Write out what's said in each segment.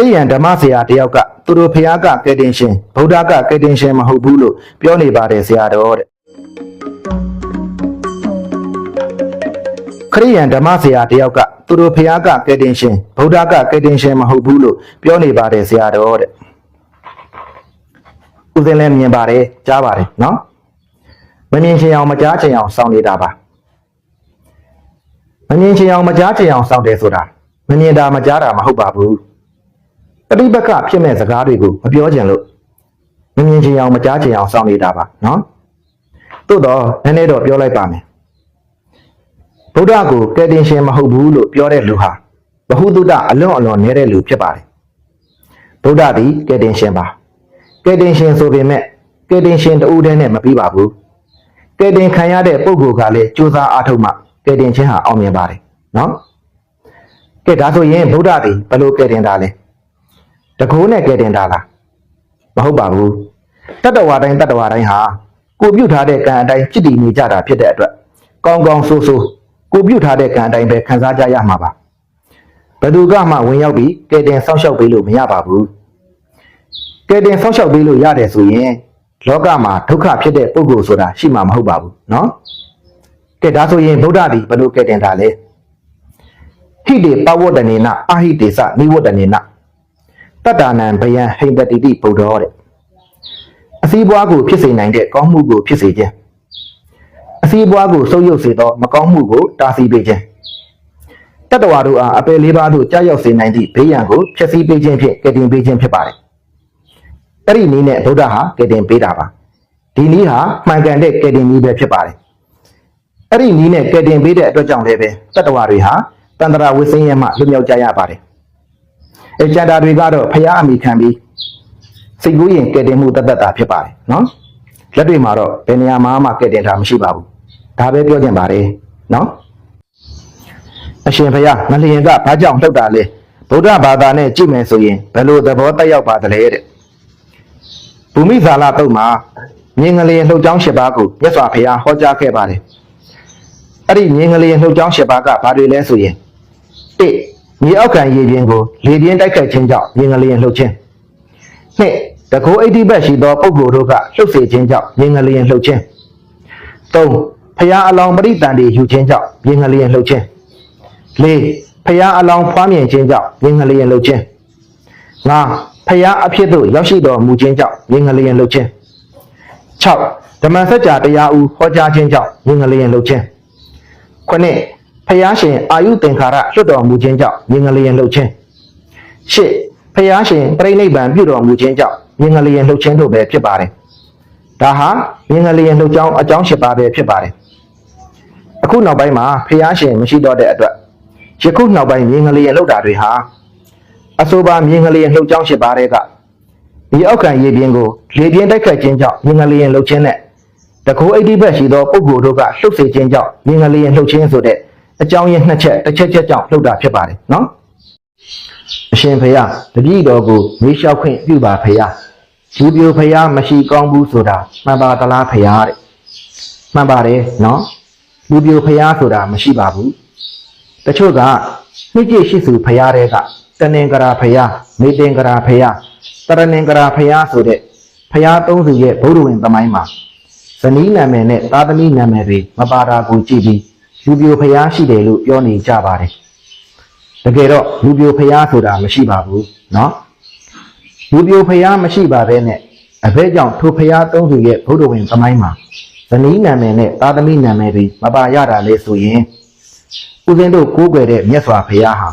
ရိယန်ဓမ္မဆရာတယောက်ကသူတို့ဖျားကကယ်တင်ရှင်ဗုဒ္ဓကကယ်တင်ရှင်မဟုတ်ဘူးလို့ပြောနေပါတယ်ဆရာတော်တဲ့ခရိယန်ဓမ္မဆရာတယောက်ကသူတို့ဖျားကကယ်တင်ရှင်ဗုဒ္ဓကကယ်တင်ရှင်မဟုတ်ဘူးလို့ပြောနေပါတယ်ဆရာတော်တဲ့ဦးစင်းလည်းမြင်ပါတယ်ကြားပါတယ်နော်မမြင်ချင်အောင်မကြားချင်အောင်စောင့်နေတာပါမမြင်ချင်အောင်မကြားချင်အောင်စောင့်တယ်ဆိုတာမမြင်တာမကြားတာမဟုတ်ပါဘူး ပဋိပက္ခဖြစ်မဲ့စကားတွေကိုမပြောချင်လို့မမြင်ချင်အောင်မကြားချင်အောင်စောင့်နေတာပါနော်သို့တော့နည်းနည်းတော့ပြောလိုက်ပါမယ်ဗုဒ္ဓကိုကယ်တင်ရှင်မဟုတ်ဘူးလို့ပြောတဲ့လူဟာဘ ഹു တုတအလွန်အလွန်နေတဲ့လူဖြစ်ပါတယ်ဗုဒ္ဓသည်ကယ်တင်ရှင်ပါကယ်တင်ရှင်ဆိုပေမဲ့ကယ်တင်ရှင်တူတည်းနဲ့မပြီးပါဘူးကယ်တင်ခံရတဲ့ပုဂ္ဂိုလ်ကလည်းကြိုးစားအားထုတ်မှကယ်တင်ခြင်းဟာအောင်မြင်ပါတယ်နော်ကဲဒါဆိုရင်ဗုဒ္ဓသည်ဘယ်လိုကယ်တင်တာလဲ တကိုးနဲ့ကဲတင်တာလားမဟုတ်ပါဘူးတတ္တဝါတိုင်းတတ္တဝါတိုင်းဟာကိုပြုတ်ထားတဲ့ကံအတိုင်းဖြစ်တည်နေကြတာဖြစ်တဲ့အတွက်ကောင်းကောင်းဆိုးဆိုးကိုပြုတ်ထားတဲ့ကံအတိုင်းပဲခံစားကြရမှာပါဘယ်သူကမှဝင်ရောက်ပြီးကဲတင်ဆောက်ရှောက်ပေးလို့မရပါဘူးကဲတင်ဆောက်ရှောက်ပေးလို့ရတယ်ဆိုရင်လောကမှာဒုက္ခဖြစ်တဲ့ပုဂ္ဂိုလ်ဆိုတာရှိမှာမဟုတ်ပါဘူးเนาะကဲဒါဆိုရင်ဗုဒ္ဓသည်ဘယ်လိုကဲတင်တာလဲဟိတေပဝတ္တနေနအာဟိတေစနိဝတ္တနေန တတ္တာနံဘယံဟိန္ဒတိတိဗုဒ္ဓောတဲ့အစည်းပွားကိုဖြစ်စေနိုင်တဲ့ကောင်းမှုကိုဖြစ်စေခြင်းအစည်းပွားကိုဆုပ်ယုပ်စေသောမကောင်းမှုကိုတားဆီးပေးခြင်းတတ္တဝါတို့အားအပယ်လေးပါးသို့ကြားရောက်စေနိုင်သည့်ဘေးရန်ကိုဖျက်ဆီးပေးခြင်းဖြင့်ကယ်တင်ပေးခြင်းဖြစ်ပါတယ်အဲ့ဒီနည်းနဲ့ဗုဒ္ဓဟာကယ်တင်ပေးတာပါဒီနည်းဟာမှန်ကန်တဲ့ကယ်တင်နည်းပဲဖြစ်ပါတယ်အဲ့ဒီနည်းနဲ့ကယ်တင်ပေးတဲ့အတွက်ကြောင့်လည်းပဲတတ္တဝါတွေဟာတန္တရာဝိစင်းရဲမှလွတ်မြောက်ကြရပါတယ် အဲကျန်တာတွေကတော့ဖျားအမိခံပြီးစိတ်ကူးရင်ကဲတင်မှုတတ်တတ်တာဖြစ်ပါတယ်နော်လက်တွေမှာတော့ဘယ်နေရာမှာမှကဲတင်တာမရှိပါဘူးဒါပဲပြောချင်ပါတယ်နော်အရှင်ဖျားငလျင်ကဘာကြောင့်လှုပ်တာလဲဗုဒ္ဓဘာသာနဲ့ကြည့်မယ်ဆိုရင်ဘယ်လိုသဘောတက်ရောက်ပါသလဲတဲ့ဘူမိဇာလတုတ်မှာမြင်ငလျင်လှုပ်ကြောင်း၈ပါးကိုမြတ်စွာဘုရားဟောကြားခဲ့ပါတယ်အဲ့ဒီမြင်ငလျင်လှုပ်ကြောင်း၈ပါးကဘာတွေလဲဆိုရင်တစ် မြေအောက်ခံရေပြင်ကိုလေပြင်းတိုက်ခတ်ခြင်းကြောင့်မြင်ကလေးလှုပ်ခြင်းနှစ်တကောအိဋ္ဌိဘက်ရှိသောပုဂ္ဂိုလ်တို့ကလှုပ်စေခြင်းကြောင့်မြင်ကလေးလှုပ်ခြင်းသုံးဖျားအလောင်းပရိတန်တွေယူခြင်းကြောင့်မြင်ကလေးလှုပ်ခြင်းလေးဖျားအလောင်းဖွားမြင်ခြင်းကြောင့်မြင်ကလေးလှုပ်ခြင်းငါဖျားအဖြစ်သို့ရောက်ရှိတော်မူခြင်းကြောင့်မြင်ကလေးလှုပ်ခြင်း6ဓမ္မစကြာတရားဦးဟောကြားခြင်းကြောင့်မြင်ကလေးလှုပ်ခြင်းခုနှစ် ဖျားရှင်အာယုသင်္ခါရလွတ်တော်မူခြင်းကြောင့်မြင်ကလေးလှုပ်ခြင်းရှစ်ဖျားရှင်ပြိဋိဘံပြုတော်မူခြင်းကြောင့်မြင်ကလေးလှုပ်ခြင်းတို့ပဲဖြစ်ပါတယ်ဒါဟာမြင်ကလေးလှုပ်ကြောင်းအကြောင်း၈ပါးပဲဖြစ်ပါတယ်အခုနောက်ပိုင်းမှာဖျားရှင်မရှိတော့တဲ့အတွက်ယခုနောက်ပိုင်းမြင်ကလေးလှုပ်တာတွေဟာအဆိုပါမြင်ကလေးလှုပ်ကြောင်း၈ပါးတွေကဒီအောက်ခံရေပြင်းကိုလေပြင်းတိုက်ခတ်ခြင်းကြောင့်မြင်ကလေးလှုပ်ခြင်းနဲ့တကူအိဋ္ဌိဘက်ရှိသောပုဂ္ဂိုလ်တို့ကလှုပ်စေခြင်းကြောင့်မြင်ကလေးလှုပ်ခြင်းဆိုတဲ့ အကြောင်းရင်းနှစ်ချက်တစ်ချက်ချက်ကြောင့်လှုပ်တာဖြစ်ပါတယ်နော်အရှင်ဖေယတပည့်တော်ကိုမေးလျှောက်ခွင့်ပြုပါဖေယဘူပြိုဖေယမရှိကောင်းဘူးဆိုတာမှန်ပါသလားဖေယတဲ့မှန်ပါတယ်နော်ဘူပြိုဖေယဆိုတာမရှိပါဘူးတချို့ကနှစ်ကျရှိစုဖေယတဲ့ကတနင်္ဂရာဖေယမေတင်္ဂရာဖေယတရဏင်္ဂရာဖေယဆိုတဲ့ဖေယသုံးစုရဲ့ဘုဒ္ဓဝင်သမိုင်းမှာဇနီးနာမည်နဲ့သာသမီနာမည်တွေမပါတာကိုကြည့်ပြီး လူပြိုဖျားရှိတယ်လို့ပြောနေကြပါတယ်တကယ်တော့လူပြိုဖျားဆိုတာမရှိပါဘူးเนาะလူပြိုဖျားမရှိပါဘဲနဲ့အဘဲကြောင့်ထိုဖျားသုံးစုရဲ့ဘုဒ္ဓဝင်သမိုင်းမှာဇနီးနာမည်နဲ့သာသမီနာမည်တွေမပါရတာလေဆိုရင်ဦးဇင်းတို့ကိုးကွယ်တဲ့မြတ်စွာဘုရားဟာ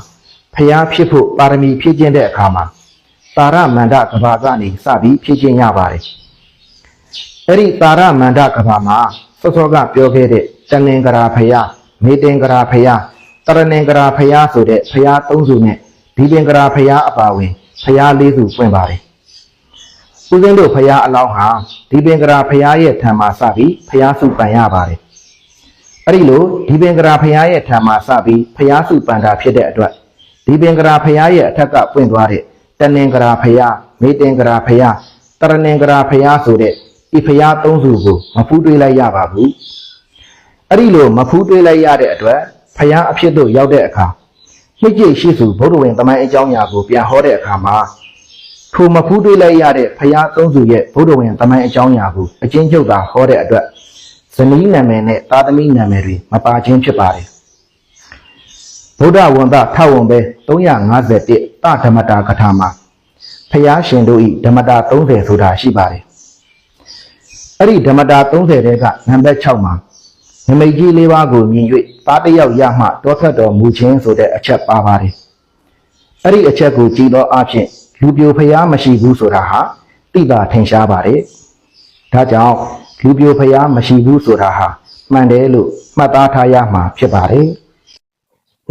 ဖျားဖြစ်ဖို့ပါရမီဖြည့်ခြင်းတဲ့အခါမှာတာရမန္တကဘာကနေစပြီးဖြည့်ခြင်းရပါတယ်အဲ့ဒီတာရမန္တကဘာမှာစောစောကပြောခဲ့တဲ့တဏင်္ဂရာဖျား မေတင်္ဂရာဖျားတရဏင်္ဂရာဖျားဆိုတဲ့ဖျားသုံးစုနဲ့ဒီပင်္ဂရာဖျားအပါဝင်ဖျားလေးစုပွင့်ပါတယ်ဦးဇင်းတို့ဖျားအလောင်းဟာဒီပင်္ဂရာဖျားရဲ့ထံမှာစပြီးဖျားစုပန်ရပါတယ်အဲ့ဒီလိုဒီပင်္ဂရာဖျားရဲ့ထံမှာစပြီးဖျားစုပန်တာဖြစ်တဲ့အတွက်ဒီပင်္ဂရာဖျားရဲ့အထက်ကပွင့်သွားတဲ့တဏင်္ဂရာဖျားမေတင်္ဂရာဖျားတရဏင်္ဂရာဖျားဆိုတဲ့ဒီဖျားသုံးစုကိုမဖူးတွေးလိုက်ရပါဘူး အဲ့ဒီလိုမဖူးတွေးလိုက်ရတဲ့အတွက်ဖယားအဖြစ်သို့ရောက်တဲ့အခါမြင့်ကျိတ်ရှိစုဗုဒ္ဓဝင်တမန်အကြောင်းအရာကိုပြန်ဟောတဲ့အခါမှာထိုမဖူးတွေးလိုက်ရတဲ့ဖရာသုံးစုရဲ့ဗုဒ္ဓဝင်တမန်အကြောင်းအရာကိုအချင်းချုပ်သာဟောတဲ့အတွက်ဇနီးနာမည်နဲ့သာသမီနာမည်တွေမပါခြင်းဖြစ်ပါတယ်ဗုဒ္ဓဝန်တထဝန်ပဲ351တဓမ္မတာကထာမှာဖရာရှင်တို့ဤဓမ္မတာ30ဆိုတာရှိပါတယ်အဲ့ဒီဓမ္မတာ30တဲကနံပါတ်6မှာ နမိတ်ကြီးလေးပါးကိုမြင်၍သားတစ်ယောက်ရမှတောထွက်တော်မူခြင်းဆိုတဲ့အချက်ပါပါတယ်အဲ့ဒီအချက်ကိုကြည်သောအဖြစ်လူပြိုဖျားမရှိဘူးဆိုတာဟာတိတာထင်ရှားပါတယ်ဒါကြောင့်လူပြိုဖျားမရှိဘူးဆိုတာဟာမှန်တယ်လို့မှတ်သားထားရမှာဖြစ်ပါတယ်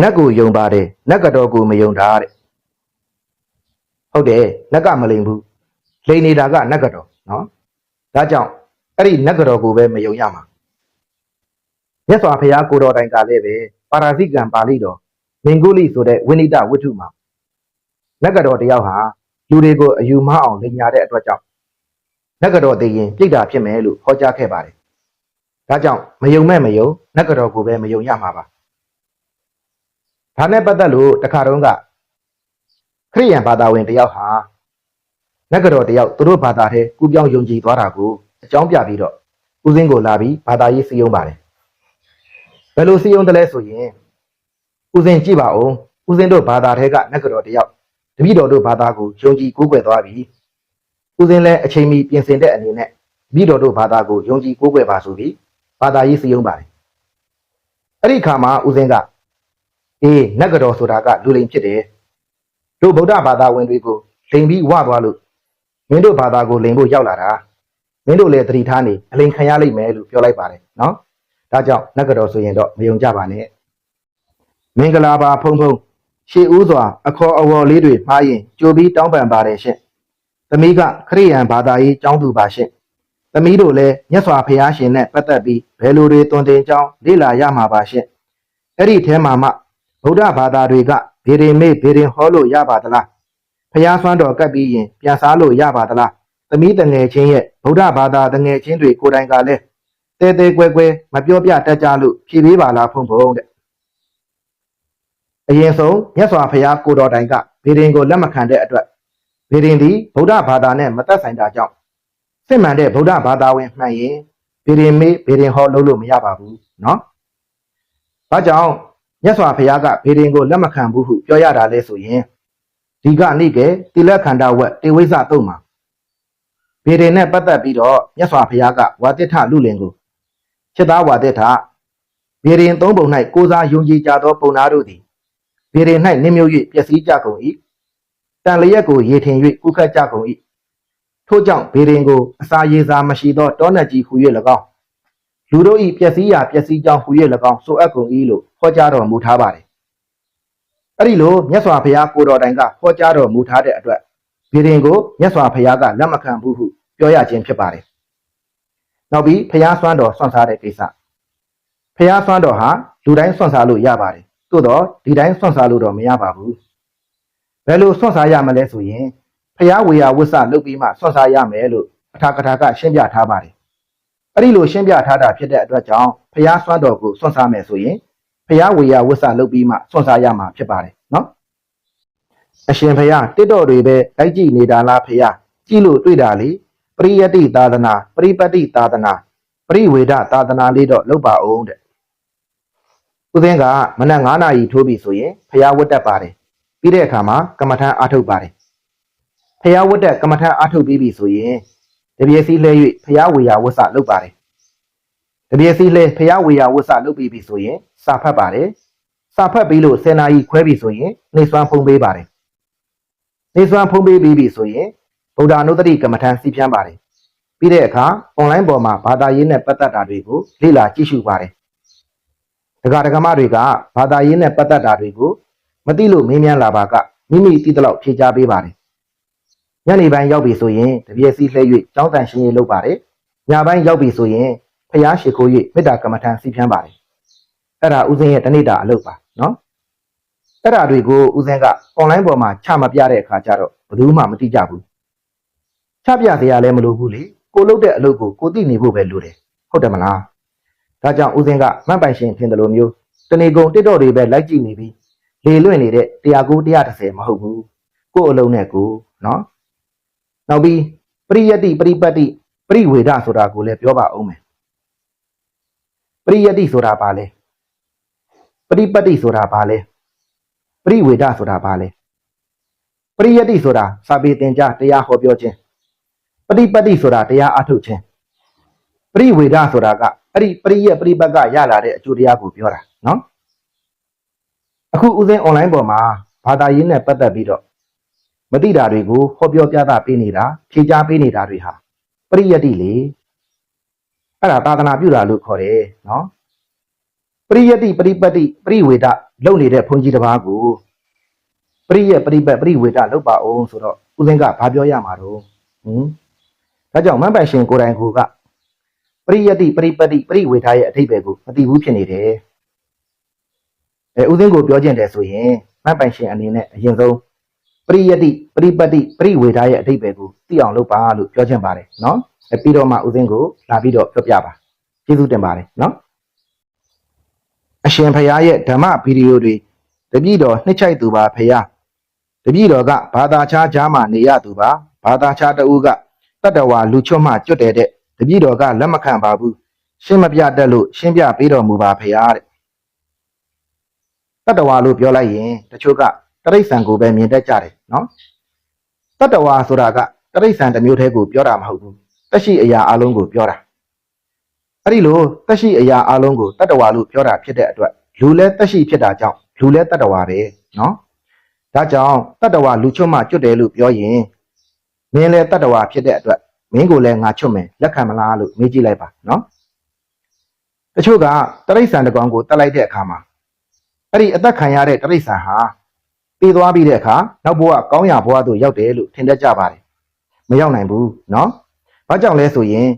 နတ်ကိုယုံပါတယ်နတ်ကတော်ကိုမယုံတာတဲ့ဟုတ်တယ်နတ်ကမလိမ်ဘူးလိန်နေတာကနတ်ကတော်နော်ဒါကြောင့်အဲ့ဒီနတ်ကတော်ကိုပဲမယုံရမှာ မြတ်စွာဘုရားကိုတော်တိုင်ကလည်းပဲပါရာဇိကံပါဠိတော်မင်္ဂုလိဆိုတဲ့ဝိနိတဝတ္ထုမှာနတ်ကတော်တယောက်ဟာလူတွေကိုအယူမအောင်လိမ်ညာတဲ့အတွက်ကြောင့်နတ်ကတော်သိရင်ပြိတ္တာဖြစ်မယ်လို့ဟောကြားခဲ့ပါတယ်။ဒါကြောင့်မယုံမဲ့မယုံနတ်ကတော်ကိုပဲမယုံရမှာပါ။ဒါနဲ့ပတ်သက်လို့တခါတုန်းကခရိယန်ဘာသာဝင်တယောက်ဟာနတ်ကတော်တယောက်သူတို့ဘာသာထဲကူးပြောင်းယုံကြည်သွားတာကိုအကြောင်းပြပြီးတော့ဦးစင်းကိုလာပြီးဘာသာရေးစည်းရုံးပါတယ် ဘယ်လိုစီယုံတယ်လဲဆိုရင်ဦးစင်ကြည့်ပါဦးဦးစင်တို့ဘာသာထဲကနတ်ကတော်တယောက်တပည့်တော်တို့ဘာသာကိုယုံကြည်ကိုးကွယ်သွားပြီဦးစင်လည်းအချိန်မီပြင်ဆင်တဲ့အနေနဲ့တပည့်တော်တို့ဘာသာကိုယုံကြည်ကိုးကွယ်ပါဆိုပြီးဘာသာရေးစီယုံပါတယ်အဲ့ဒီခါမှာဦးစင်ကအေးနတ်ကတော်ဆိုတာကလူလိမ်ဖြစ်တယ်တို့ဗုဒ္ဓဘာသာဝင်တွေကိုလိမ်ပြီးဝသွားလို့မင်းတို့ဘာသာကိုလိမ်ဖို့ရောက်လာတာမင်းတို့လည်းသတိထားနေအလိမ်ခံရလိမ့်မယ်လို့ပြောလိုက်ပါတယ်နော် ဒါကြောင့်နတ်ကတော်ဆိုရင်တော့မယုံကြပါနဲ့မင်္ဂလာပါဖုံဖုံရှေးဦးစွာ အခေါ်အဝေါ်လေးတွေမှားရင်ကြိုပြီးတောင်းပန်ပါတယ်ရှင့်သမီးကခရိယန်ဘာသာရေးကျောင်းသူပါရှင့်သမီးတို့လည်းမြတ်စွာဘုရားရှင်နဲ့ပတ်သက်ပြီးဘယ်လိုတွေတွင်တင်ကြောင်းလေ့လာရမှာပါရှင့်အဲ့ဒီထဲမှာမှဗုဒ္ဓဘာသာတွေကဗေဒင်မေ့ဗေဒင်ဟောလို့ရပါသလားဘုရားဆွမ်းတော်ကပ်ပြီးရင်ပြန်စားလို့ရပါသလားသမီးတငယ်ချင်းရဲ့ဗုဒ္ဓဘာသာတငယ်ချင်းတွေကိုယ်တိုင်ကလည်း တဲတဲကွဲကွဲမပြောပြတတ်ကြလို့ဖြေပေးပါလားဖုံဖုံတဲ့အရင်ဆုံးမြတ်စွာဘုရားကိုတော်တိုင်ကဗေဒင်ကိုလက်မခံတဲ့အတွက်ဗေဒင်သည်ဗုဒ္ဓဘာသာနဲ့မသက်ဆိုင်တာကြောင့်စစ်မှန်တဲ့ဗုဒ္ဓဘာသာဝင်မှန်ရင်ဗေဒင်မေးဗေဒင်ဟောလို့လို့မရပါဘူးเนาะ။ဘာကြောင့်မြတ်စွာဘုရားကဗေဒင်ကိုလက်မခံဘူးဟုပြောရတာလဲဆိုရင်ဒီကနေ့ကတိလက်ခန္ဓာဝက်တေဝိဇ္ဇတုံးမှာဗေဒင်နဲ့ပတ်သက်ပြီးတော့မြတ်စွာဘုရားကဝါတိထလူလင်ကို ချက်သားဝါတဲ့ထဗေရင်သုံးပုံ၌ကိုးစားယုံကြည်ကြသောပုံနာတို့သည်ဗေရင်၌နစ်မြုပ်၍ပျက်စီးကြကုန်၏တန်လျက်ကိုရေထင်၍ကုခတ်ကြကုန်၏ထို့ကြောင့်ဗေရင်ကိုအစာရေစာမရှိသောတောနတ်ကြီးဟူ၍၎င်းလူတို့၏ပျက်စီးရာပျက်စီးကြောင်းဟူ၍၎င်းဆိုအပ်ကုန်၏လို့ဟောကြားတော်မူထားပါတယ်အဲ့ဒီလိုမြတ်စွာဘုရားကိုတော်တိုင်ကဟောကြားတော်မူထားတဲ့အတွက်ဗေရင်ကိုမြတ်စွာဘုရားကလက်မခံဘူးဟုပြောရခြင်းဖြစ်ပါတယ် နောက်ပြီးဖျားဆွမ်းတော်ဆွန့်စားတဲ့ကိစ္စဖျားဆွမ်းတော်ဟာလူတိုင်းဆွန့်စားလို့ရပါတယ်သို့တော့ဒီတိုင်းဆွန့်စားလို့တော့မရပါဘူးဘယ်လိုဆွန့်စားရမလဲဆိုရင်ဖျားဝေယဝိဆလုပ်ပြီးမှဆွန့်စားရမယ်လို့အထာကထာကရှင်းပြထားပါတယ်အဲ့ဒီလိုရှင်းပြထားတာဖြစ်တဲ့အတွက်ကြောင့်ဖျားဆွမ်းတော်ကိုဆွန့်စားမယ်ဆိုရင်ဖျားဝေယဝိဆလုပ်ပြီးမှဆွန့်စားရမှာဖြစ်ပါတယ်နော်အရှင်ဖျားတစ်တော်တွေပဲတိုက်ကြည့်နေတာလားဖျားကြည့်လို့တွေ့တာလေ ပရိယတ္တိသာသနာပရိပတ်တိသာသနာပရိဝေဒသာသနာလေးတော့လုပ်ပါအောင်တဲ့ဥသင်းကမနက်9နာရီထိုးပြီဆိုရင်ဖျားဝတ်တက်ပါတယ်ပြီးတဲ့အခါမှာကမ္မထမ်းအားထုတ်ပါတယ်ဖျားဝတ်တက်ကမ္မထမ်းအားထုတ်ပြီးပြီဆိုရင်တပြည့်စည်းလဲ၍ဖျားဝေယဝတ်စလုပ်ပါတယ်တပြည့်စည်းလဲဖျားဝေယဝတ်စလုပ်ပြီးပြီဆိုရင်စာဖတ်ပါတယ်စာဖတ်ပြီးလို့10နာရီခွဲပြီဆိုရင်နေစွမ်းဖုံးပေးပါတယ်နေစွမ်းဖုံးပေးပြီးပြီဆိုရင် ဗုဒ္ဓအနုတ္တိကမ္မထံစီးပြန်ပါတယ်။ပြီးတဲ့အခါအွန်လိုင်းပေါ်မှာဘာသာရေးနဲ့ပတ်သက်တာတွေကိုလေ့လာကြည့်ရှုပါတယ်။ဒကာဒကမတွေကဘာသာရေးနဲ့ပတ်သက်တာတွေကိုမသိလို့မေးမြန်းလာပါကမိမိသိသလောက်ဖြေကြားပေးပါတယ်။ညနေပိုင်းရောက်ပြီဆိုရင်တပြည့်စီလှည့်၍ကြောင်းတန်ရှင်းရေးလုပ်ပါတယ်။ညပိုင်းရောက်ပြီဆိုရင်ဖျားရှိခိုး၍မေတ္တာကမ္မထံစီးပြန်ပါတယ်။အဲ့ဒါဥစဉ်ရဲ့တနေ့တာအလုပ်ပါနော်။အဲ့ဒါတွေကိုဥစဉ်ကအွန်လိုင်းပေါ်မှာချမပြတဲ့အခါကျတော့ဘယ်သူမှမသိကြဘူး ချပြစရာလည်းမလိုဘူးလေကိုလုပ်တဲ့အလုပ်ကိုကိုသိနေဖို့ပဲလိုတယ်ဟုတ်တယ်မလားဒါကြောင့်ဦးစင်းကမှတ်ပိုင်ရှင်ဖြစ်တယ်လို့မျိုးတဏီကုံတစ်တော့တွေပဲလိုက်ကြည့်နေပြီးလေလွင့်နေတဲ့109 130မဟုတ်ဘူးကို့အလုံးနဲ့ကိုနော်နောက်ပြီးပရိယတ္တိပရိပတ်တိပရိဝေဒဆိုတာကိုလည်းပြောပါအောင်မယ်ပရိယတ္တိဆိုတာဘာလဲပရိပတ်တိဆိုတာဘာလဲပရိဝေဒဆိုတာဘာလဲပရိယတ္တိဆိုတာစာပေသင်ကြားတရားဟောပြောခြင်း ပရိပတ်တိဆိုတာတရားအထုတ်ခြင်းပရိဝေဒဆိုတာကအဲ့ဒီပရိယပရိပတ်ကရလာတဲ့အကျိုးတရားကိုပြောတာနော်အခုဦးစင်း online ပေါ်မှာဘာသာရေးနဲ့ပတ်သက်ပြီးတော့မတိတာတွေကိုဟောပြောပြသပေးနေတာဖြေကြားပေးနေတာတွေဟာပရိယတ္တိလေအဲ့ဒါသာသနာပြုတာလို့ခေါ်တယ်နော်ပရိယတ္တိပရိပတ်တိပရိဝေဒလုပ်နေတဲ့ဘုန်းကြီးတစ်ပါးကိုပရိယပရိပတ်ပရိဝေဒလုပ်ပါအောင်ဆိုတော့ဦးစင်းကဘာပြောရမှာတော့ဟင် ဒါကြောင့်မန်ပိုင်ရှင်ကိုယ်တိုင်ကိုကပရိယတ္တိပရိပတ်တိပရိဝေဒရဲ့အဓိပ္ပာယ်ကိုမသိဘူးဖြစ်နေတယ်အဲဦးသိန်းကိုပြောကျင်တယ်ဆိုရင်မတ်ပိုင်ရှင်အနေနဲ့အရင်ဆုံးပရိယတ္တိပရိပတ်တိပရိဝေဒရဲ့အဓိပ္ပာယ်ကိုသိအောင်လုပ်ပါလို့ပြောချင်ပါတယ်နော်အဲပြီးတော့မှဦးသိန်းကိုလာပြီးတော့ပြောပြပါကျေးဇူးတင်ပါတယ်နော်အရှင်ဖရာရဲ့ဓမ္မဗီဒီယိုတွေတပည့်တော်နှစ်ချိုက်သူပါဖရာတပည့်တော်ကဘာသာခြားကြားမှာနေရသူပါဘာသာခြားတဦးက တတ္တဝါလူချွတ်မှကျွတ်တယ်တဲ့တပည့်တော်ကလက်မခံပါဘူးရှင်းမပြတတ်လို့ရှင်းပြပေးတော်မူပါဖရာတဲ့တတ္တဝါလို့ပြောလိုက်ရင်တချို့ကတရိษံကိုပဲမြင်တတ်ကြတယ်နော်တတ္တဝါဆိုတာကတရိษံတစ်မျိုးတည်းကိုပြောတာမဟုတ်ဘူးတက်ရှိအရာအလုံးကိုပြောတာအဲ့ဒီလိုတက်ရှိအရာအလုံးကိုတတ္တဝါလို့ပြောတာဖြစ်တဲ့အတွက်လူလဲတက်ရှိဖြစ်တာကြောင့်လူလဲတတ္တဝါပဲနော်ဒါကြောင့်တတ္တဝါလူချွတ်မှကျွတ်တယ်လို့ပြောရင် မင်းလဲတတ္တဝါဖြစ်တဲ့အတွက်မင်းကိုလည်းငါချွတ်မယ်လက်ခံမလားလို့မေးကြည့်လိုက်ပါနော်တချို့ကတရိษံတစ်ကောင်ကိုတက်လိုက်တဲ့အခါမှာ အဲ့ဒီအသက်ခံရတဲ့တရိษံဟာတည်သွားပြီးတဲ့အခါနောက်ဘဝကောင်းရာဘဝသို့ရောက်တယ်လို့ထင်တတ်ကြပါတယ်မရောက်နိုင်ဘူးเนาะဘာကြောင့်လဲဆိုရင်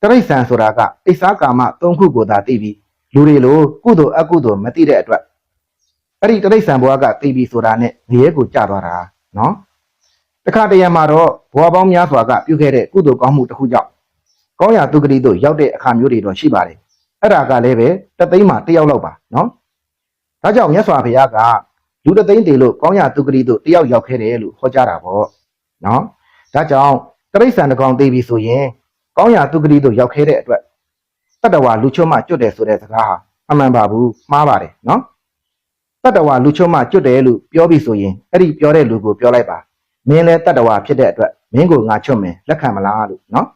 တရိษံဆိုတာကအိစ္ဆာကာမ၃ခုကိုသာသိပြီးလူတွေလိုကုသိုလ်အကုသိုလ်မသိတဲ့အတွက်အဲ့ဒီတရိษံဘဝကသိပြီးဆိုတာနဲ့ငရဲကိုကြာသွားတာเนาะ တခါတရံမှာတော့ဘဝပေါင်းများစွာကပြုခဲ့တဲ့ကုသိုလ်ကောင်းမှုတစ်ခုကြောင့်ကောင်းရာသူဂတိတို့ရောက်တဲ့အခါမျိုးတွေတော့ရှိပါတယ်အဲ့ဒါကလည်းပဲတသိန်းမှာတယောက်လောက်ပါနော်ဒါကြောင့်မြတ်စွာဘုရားကလူတသိန်းတည်လို့ကောင်းရာသူဂတိတို့တယောက်ရောက်ခဲ့တယ်လို့ဟောကြားတာပေါ့နော်ဒါကြောင့်တိရစ္ဆာန်တစ်ကောင်တည်ပြီဆိုရင်ကောင်းရာသူဂတိတို့ရောက်ခဲ့တဲ့အတွက်တတ္တဝါလူချွတ်မှကျွတ်တယ်ဆိုတဲ့စကားဟာအမှန်ပါဘူးမှားပါတယ်နော်တတ္တဝါလူချွတ်မှကျွတ်တယ်လို့ပြောပြီဆိုရင်အဲ့ဒီပြောတဲ့လူကိုပြောလိုက်ပါ မင်းလဲတတ္တဝါဖြစ်တဲ့အတွက်မင်းကိုငါချွတ်မယ်လက်ခံမလားလို့နော်